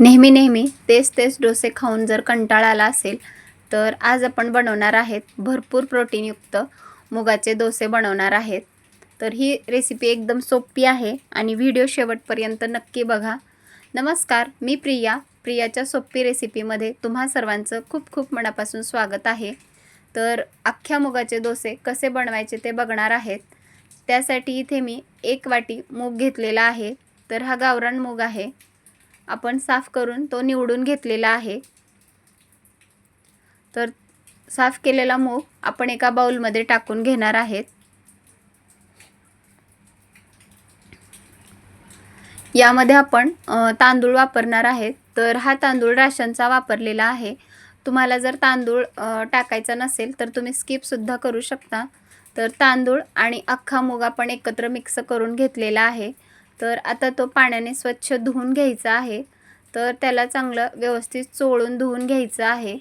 नेहमी नेहमी तेच तेच डोसे खाऊन जर कंटाळा आला असेल तर आज आपण बनवणार आहेत भरपूर प्रोटीनयुक्त मुगाचे डोसे बनवणार आहेत. तर ही रेसिपी एकदम सोपी आहे आणि व्हिडिओ शेवटपर्यंत नक्की बघा. नमस्कार मी प्रिया. प्रियाच्या सोपी रेसिपीमध्ये तुम्हा सर्वांचं खूप खूप मनापासून स्वागत आहे. तर अख्ख्या मुगाचे डोसे कसे बनवायचे ते बघणार आहेत. त्यासाठी इथे मी एक वाटी मूग घेतलेला आहे. तर हा गावरान मूग आहे. आपण साफ करून तो निवडून घेतलेला आहे. तर साफ केलेला मूग आपण एका बाऊलमध्ये टाकून घेणार आहेत. यामध्ये आपण तांदूळ वापरणार आहेत. तर हा तांदूळ राशनचा वापरलेला आहे. तुम्हाला जर तांदूळ टाकायचा नसेल तर तुम्ही स्किपसुद्धा करू शकता. तर तांदूळ आणि अख्खा मूग आपण एकत्र मिक्स करून घेतलेला आहे. तर आता तो पाण्याने स्वच्छ धुवून घ्यायचा आहे. तर त्याला चांगलं व्यवस्थित चोळून धुवून घ्यायचं आहे.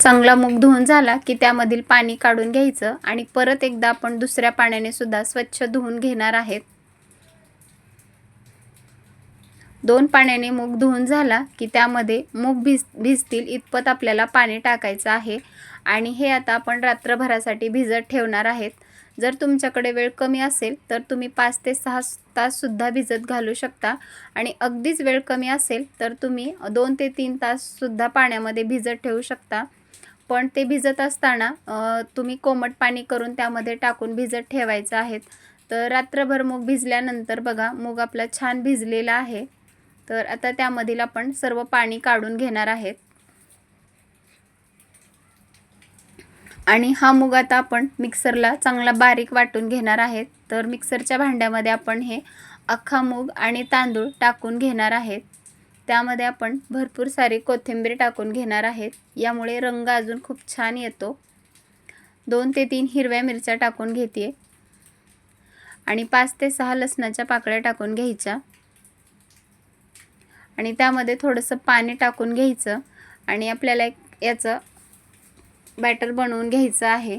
चांगला मूग धुवून झाला की त्यामधील पाणी काढून घ्यायचं आणि परत एकदा आपण दुसऱ्या पाण्याने सुद्धा स्वच्छ धुवून घेणार आहेत. दोन पाण्याने मूग धुवून झाला की त्यामध्ये मूग भिज भिजतील इतपत आपल्याला पाणी टाकायचं आहे. आणि हे आता आपण रात्रभरासाठी भिजत ठेवणार आहेत. जर तुमच्याकडे वेळ कमी असेल तर तुम्ही पाच ते सहा ताससुद्धा भिजत घालू शकता. आणि अगदीच वेळ कमी असेल तर तुम्ही दोन ते तीन ताससुद्धा पाण्यामध्ये भिजत ठेवू शकता. पण ते भिजत असताना तुम्ही कोमट पाणी करून त्यामध्ये टाकून भिजत ठेवायचं आहेत. तर रात्रभर मूग भिजल्यानंतर बघा मूग आपला छान भिजलेला आहे. तर आता त्यामधील आपण सर्व पाणी काढून घेणार आहेत. आणि हा मूग आता आपण मिक्सरला चांगला बारीक वाटून घेणार आहेत. तर मिक्सरच्या भांड्यामध्ये आपण हे अख्खा मूग आणि तांदूळ टाकून घेणार आहेत. त्यामध्ये आपण भरपूर सारी कोथिंबीर टाकून घेणार आहेत. यामुळे रंग अजून खूप छान येतो. दोन ते तीन हिरव्या मिरच्या टाकून घेते आणि पाच ते सहा लसणाच्या पाकळ्या टाकून घ्यायच्या. आणि त्यामध्ये थोडंसं पाणी टाकून घ्यायचं. आणि आपल्याला एक याचं बॅटर बनवून घ्यायचं आहे.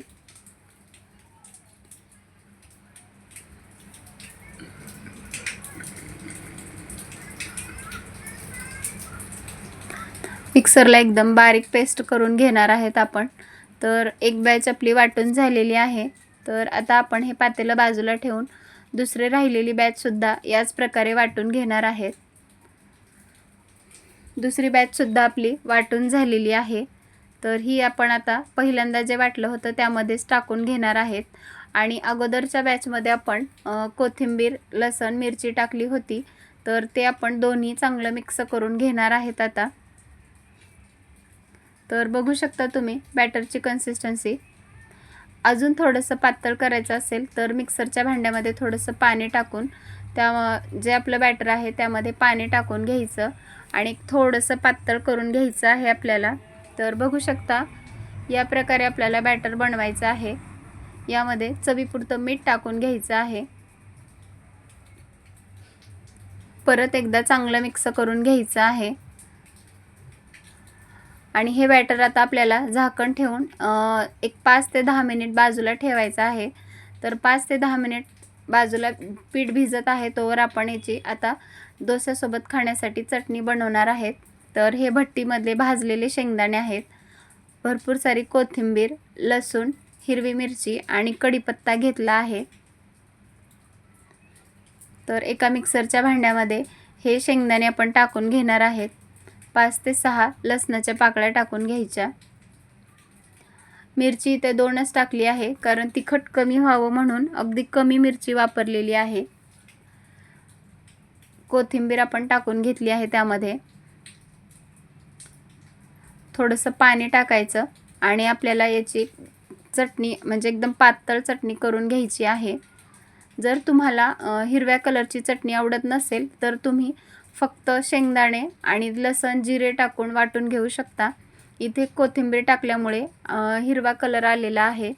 मिक्सरला एकदम बारीक पेस्ट करून घेणार आहेत आपण. तर एक बॅच आपली वाटून झालेली आहे. तर आता आपण हे पातेलं बाजूला ठेवून दुसरे राहिलेली बॅचसुद्धा याच प्रकारे वाटून घेणार आहेत. दुसरी बॅचसुद्धा आपली वाटून झालेली आहे. तर ही आपण आता पहिल्यांदा जे वाटलं होतं त्यामध्येच टाकून घेणार आहेत. आणि अगोदरच्या बॅचमध्ये आपण कोथिंबीर लसण मिरची टाकली होती. तर ते आपण दोन्ही चांगलं मिक्स करून घेणार आहेत आता. तर बघू शकता तुम्ही बॅटरची कन्सिस्टन्सी अजून थोडंसं पातळ करायचं असेल तर मिक्सरच्या भांड्यामध्ये थोडंसं पाणी टाकून त्या जे आपलं बॅटर आहे त्यामध्ये पाणी टाकून घ्यायचं. आणि थोडंसं पातळ करून घ्यायचं आहे आपल्याला. तर बघू शकता या प्रकारे आपल्याला बॅटर बनवायचं आहे. यामध्ये चवीपुरतं मीठ टाकून घ्यायचं आहे. परत एकदा चांगलं मिक्स करून घ्यायचं आहे. आणि हे बॅटर आता आपल्याला झाकण ठेवून एक पाच ते दहा मिनिट बाजूला ठेवायचं आहे. तर पाच ते दहा मिनिट बाजूला पीठ भिजत आहे तोवर आपण याची आता डोस्यासोबत खाण्यासाठी चटणी बनवणार आहेत. तर हे भट्टीमधले भाजलेले शेंगदाणे आहेत. भरपूर सारी कोथिंबीर लसूण हिरवी मिरची आणि कढीपत्ता घेतला आहे. तर एका मिक्सरच्या भांड्यामध्ये हे शेंगदाणे आपण टाकून घेणार आहेत. पाच ते सहा लसणाच्या पाकळ्या टाकून घ्यायच्या. मिरची इथे दोनच टाकली आहे कारण तिखट कमी व्हावं म्हणून अगदी कमी मिरची वापरलेली आहे. कोथिंबीर आपण टाकून घेतली आहे त्यामध्ये. थोडंसं पाणी टाकायचं आणि आपल्याला याची चटणी म्हणजे एकदम पातळ चटणी करून घ्यायची आहे. जर तुम्हाला हिरव्या कलरची चटणी आवडत नसेल तर तुम्ही फक्त शेंगदाणे आणि लसण जिरे टाकून वाटून घेऊ शकता. इथे कोथिंबीर टाकल्यामुळे हिरवा कलर आलेला आहे.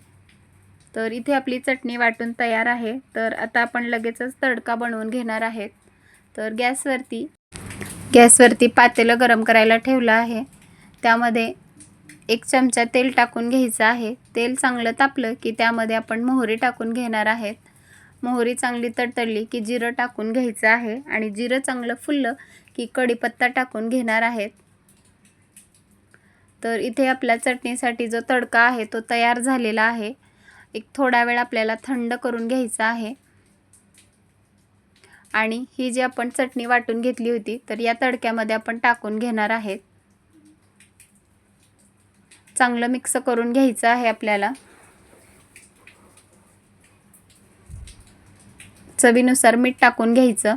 तर इथे आपली चटणी वाटून तयार आहे. तर आता आपण लगेचच तडका बनवून घेणार आहेत. तर गॅसवरती गॅसवरती पातेलं गरम करायला ठेवलं आहे. त्यामध्ये एक चमचा तेल टाकून घ्यायचं आहे. तेल चांगलं तापलं की त्यामध्ये आपण मोहरी टाकून घेणार आहेत. मोहरी चांगली तडतडली की जिरं टाकून घ्यायचं आहे आणि जिरं चांगलं फुललं की कढीपत्ता टाकून घेणार आहेत. तर इथे आपल्या चटणीसाठी जो तडका आहे तो तयार झालेला आहे. एक थोडा वेळ आपल्याला थंड करून घ्यायचा आहे. आणि ही जी आपण चटणी वाटून घेतली होती तर या तडक्यामध्ये आपण टाकून घेणार आहेत. चांगलं मिक्स करून घ्यायचं आहे आपल्याला. चवीनुसार मीठ टाकून घ्यायचं.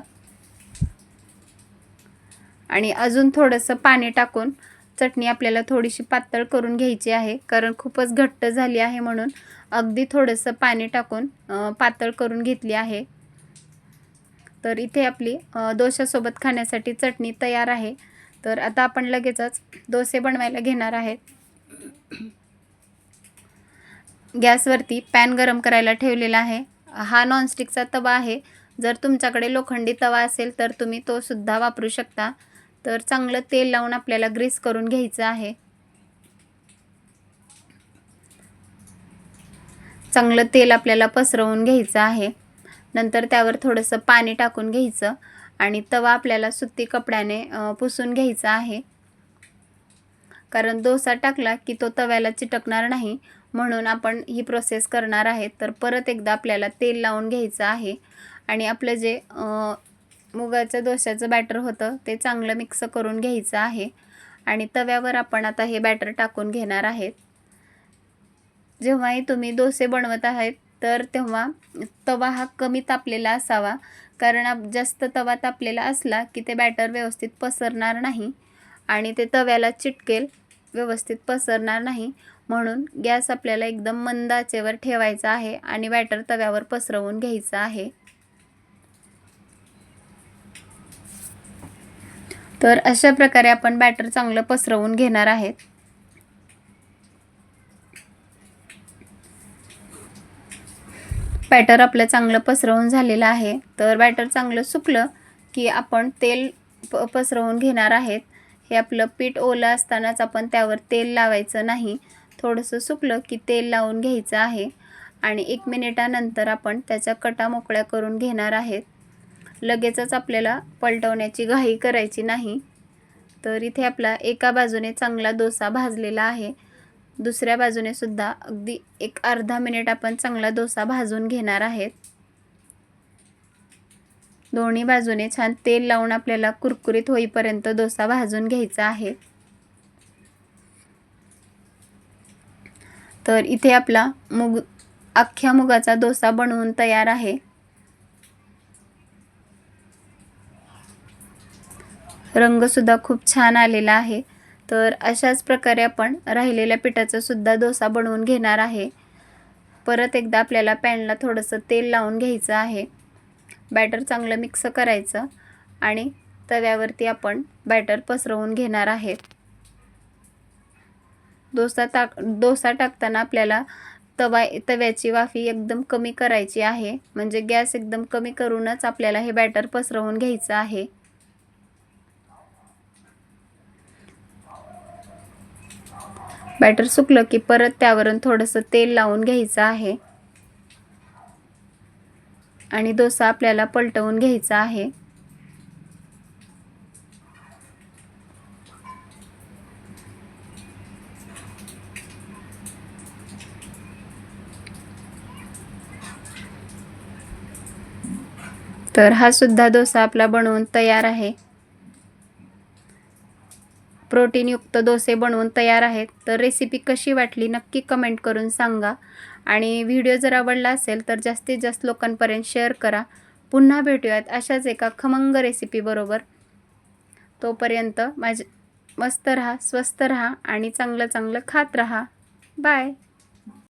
आणि अजून थोडंसं पाणी टाकून चटणी आपल्याला थोडीशी पातळ करून घ्यायची आहे. कारण खूपच घट्ट झाली आहे म्हणून अगदी थोडंसं पाणी टाकून पातळ करून घेतली आहे. तर इथे आपली दोशासोबत खाण्यासाठी चटणी तयार आहे. तर आता आपण लगेचच डोसे बनवायला घेणार आहेत. गॅसवरती पॅन गरम करायला ठेवलेला आहे. हा नॉनस्टिकचा तवा आहे. जर तुमच्याकडे लोखंडी तवा असेल तर तुम्ही तो सुद्धा वापरू शकता. तर चांगलं तेल लावून आपल्याला ग्रीस करून घ्यायचं आहे. चांगलं तेल आपल्याला पसरवून घ्यायचं आहे. नंतर त्यावर थोडंसं पाणी टाकून घ्यायचं आणि तवा आपल्याला सुती कपड्याने पुसून घ्यायचा आहे. कारण डोसा टाकला की तो तव्याला चिटकणार नाही म्हणून आपण ही प्रोसेस करणार आहे. तर परत एकदा आपल्याला तेल लावून घ्यायचं आहे. आणि आपलं जे मुगाचं डोश्याचं बॅटर होतं ते चांगलं मिक्स करून घ्यायचं आहे. आणि तव्यावर आपण आता हे बॅटर टाकून घेणार आहेत जेव्हाही तुम्ही डोसे बनवत आहेत तर तेव्हा तवा हा कमी तापलेला असावा. कारण जास्त तवा तापलेला असला की ते बॅटर व्यवस्थित पसरणार नाही आणि ते तव्याला चिटकेल. व्यवस्थित पसरणार नाही. म्हणून गॅस आपल्याला एकदम मंद आचेवर ठेवायचा आहे आणि बॅटर तव्यावर पसरवून घ्यायचं आहे. तर अशा प्रकारे आपण बॅटर चांगलं पसरवून घेणार आहेत. बॅटर आपलं चांगलं पसरवून झालेलं आहे. तर बॅटर चांगलं सुकलं की आपण तेल प पसरवून घेणार आहेत. हे आपलं पीठ ओलं असतानाच आपण त्यावर तेल लावायचं नाही. थोडंसं सुकलं की तेल लावून घ्यायचं आहे. आणि एक मिनिटानंतर आपण त्याच्या कटा मोकळ्या करून घेणार आहेत. लगेचच आपल्याला पलटवण्याची घाई करायची नाही. तर इथे आपला एका बाजूने चांगला डोसा भाजलेला आहे. दुसऱ्या बाजूने सुद्धा अगदी एक अर्धा मिनिट आपण चांगला डोसा भाजून घेणार आहेत. दोन्ही बाजूने छान तेल लावून आपल्याला कुरकुरीत होईपर्यंत डोसा भाजून घ्यायचा आहे. तर इथे आपला मुग अख्ख्या मुगाचा डोसा बनवून तयार आहे. रंगसुद्धा खूप छान आलेला आहे. तर अशाच प्रकारे आपण राहिलेल्या पिठाचा सुद्धा डोसा बनवून घेणार आहे. परत एकदा आपल्याला पॅनला थोडंसं तेल लावून घ्यायचं आहे. बॅटर चांगलं मिक्स करायचं आणि तव्यावरती आपण बॅटर पसरवून घेणार आहेत डोसा टाक डोसा टाकताना आपल्याला तवा तव्याची वाफी एकदम कमी करायची आहे. म्हणजे गॅस एकदम कमी करूनच आपल्याला हे बॅटर पसरवून घ्यायचं आहे. बॅटर सुकलं की परत त्यावरून थोडंसं तेल लावून घ्यायचं आहे. आणि डोसा आपल्याला पलटवून घ्यायचा आहे. तर हा सुद्धा डोसा आपला बनवून तयार आहे. प्रोटीनयुक्त डोसे बनवून तयार आहेत. तर रेसिपी कशी वाटली नक्की कमेंट करून सांगा. आणि व्हिडिओ जर आवडला असेल तर जास्तीत जास्त लोकांपर्यंत शेअर करा. पुन्हा भेटूयात अशाच एका खमंग रेसिपीबरोबर तोपर्यंत माझे मस्त रहा स्वस्त रहा आणि चांगलं चांगलं खात रहा. बाय